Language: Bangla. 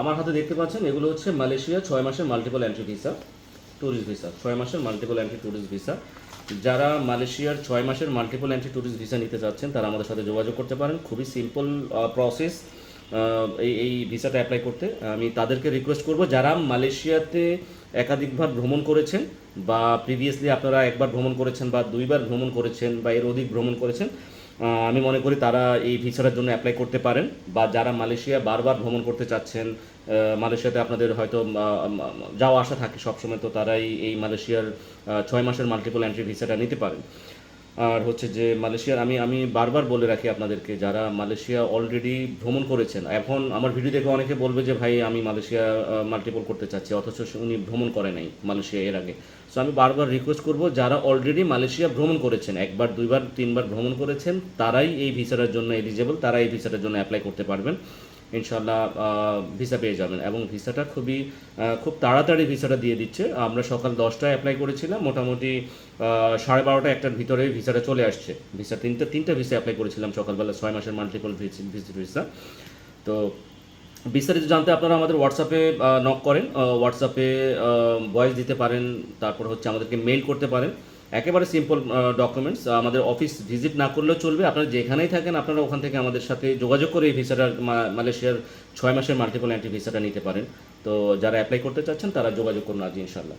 আমার হাতে দেখতে পাচ্ছেন, এগুলো হচ্ছে মালয়েশিয়া ছয় মাসের multiple entry visa tourist visa ছয় মাসের মাল্টিপল এন্ট্রি ট্যুরিস্ট ভিসা যারা মালয়েশিয়ার ছয় মাসের মাল্টিপল এন্ট্রি ট্যুরিস্ট ভিসা নিতে চাচ্ছেন তারা আমাদের সাথে যোগাযোগ করতে পারেন। খুবই সিম্পল প্রসেস এই এই ভিসাটা অ্যাপ্লাই করতে। আমি তাদেরকে রিকোয়েস্ট করব, যারা মালয়েশিয়াতে একাধিকবার ভ্রমণ করেছেন বা প্রিভিয়াসলি আপনারা একবার ভ্রমণ করেছেন বা দুইবার ভ্রমণ করেছেন বা এর অধিক ভ্রমণ করেছেন আমি মনে করি তারা এই ভিসাটার জন্য অ্যাপ্লাই করতে পারেন, বা যারা মালয়েশিয়া বারবার ভ্রমণ করতে চাচ্ছেন মালয়েশিয়াতে আপনাদের হয়তো যাওয়া আসা থাকে সবসময়, তো তারাই এই মালয়েশিয়ার ছয় মাসের মাল্টিপল এন্ট্রি ভিসাটা নিতে পারেন। আর হচ্ছে যে মালয়েশিয়ার, আমি আমি বারবার বলে রাখি আপনাদেরকে, যারা মালয়েশিয়া অলরেডি ভ্রমণ করেছেন, এখন আমার ভিডিও দেখে অনেকে বলবে যে, ভাই, আমি মালয়েশিয়া মাল্টিপল করতে চাচ্ছি, অথচ উনি ভ্রমণ করে নাই মালয়েশিয়া এর আগে। সো আমি বারবার রিকোয়েস্ট করব, যারা অলরেডি মালয়েশিয়া ভ্রমণ করেছেন, একবার, দুইবার, তিনবার ভ্রমণ করেছেন, তারাই এই ভিসাটার জন্য এলিজেবল তারা এই ভিসাটার জন্য অ্যাপ্লাই করতে পারবেন। ইনশাল্লাহ ভিসা পেয়ে যাবেন এবং ভিসাটা খুবই খুব তাড়াতাড়ি ভিসাটা দিয়ে দিচ্ছে। আমরা সকাল দশটায় অ্যাপ্লাই করেছিলাম, মোটামুটি সাড়ে বারোটা একটার ভিতরে ভিসাটা চলে আসছে। ভিসা তিনটা তিনটা ভিসা অ্যাপ্লাই করেছিলাম সকালবেলা, ছয় মাসের মাল্টিপল ভিজিট ভিসা তো বিস্তারিত জানতে আপনারা আমাদের হোয়াটসঅ্যাপে নক করেন হোয়াটসঅ্যাপে ভয়েস দিতে পারেন, তারপর হচ্ছে আমাদেরকে মেইল করতে পারেন। একেবারে সিম্পল ডকুমেন্টস আমাদের অফিস ভিজিট না করলেও চলবে। আপনারা যেখানেই থাকেন, আপনারা ওখান থেকে আমাদের সাথে যোগাযোগ করে এই ভিসাটা মালয়েশিয়ার ছয় মাসের মাল্টিপল অ্যান্টি ভিসাটা নিতে পারেন। তো যারা অ্যাপ্লাই করতে চাচ্ছেন, তারা যোগাযোগ করুন আজ ইনশাল্লাহ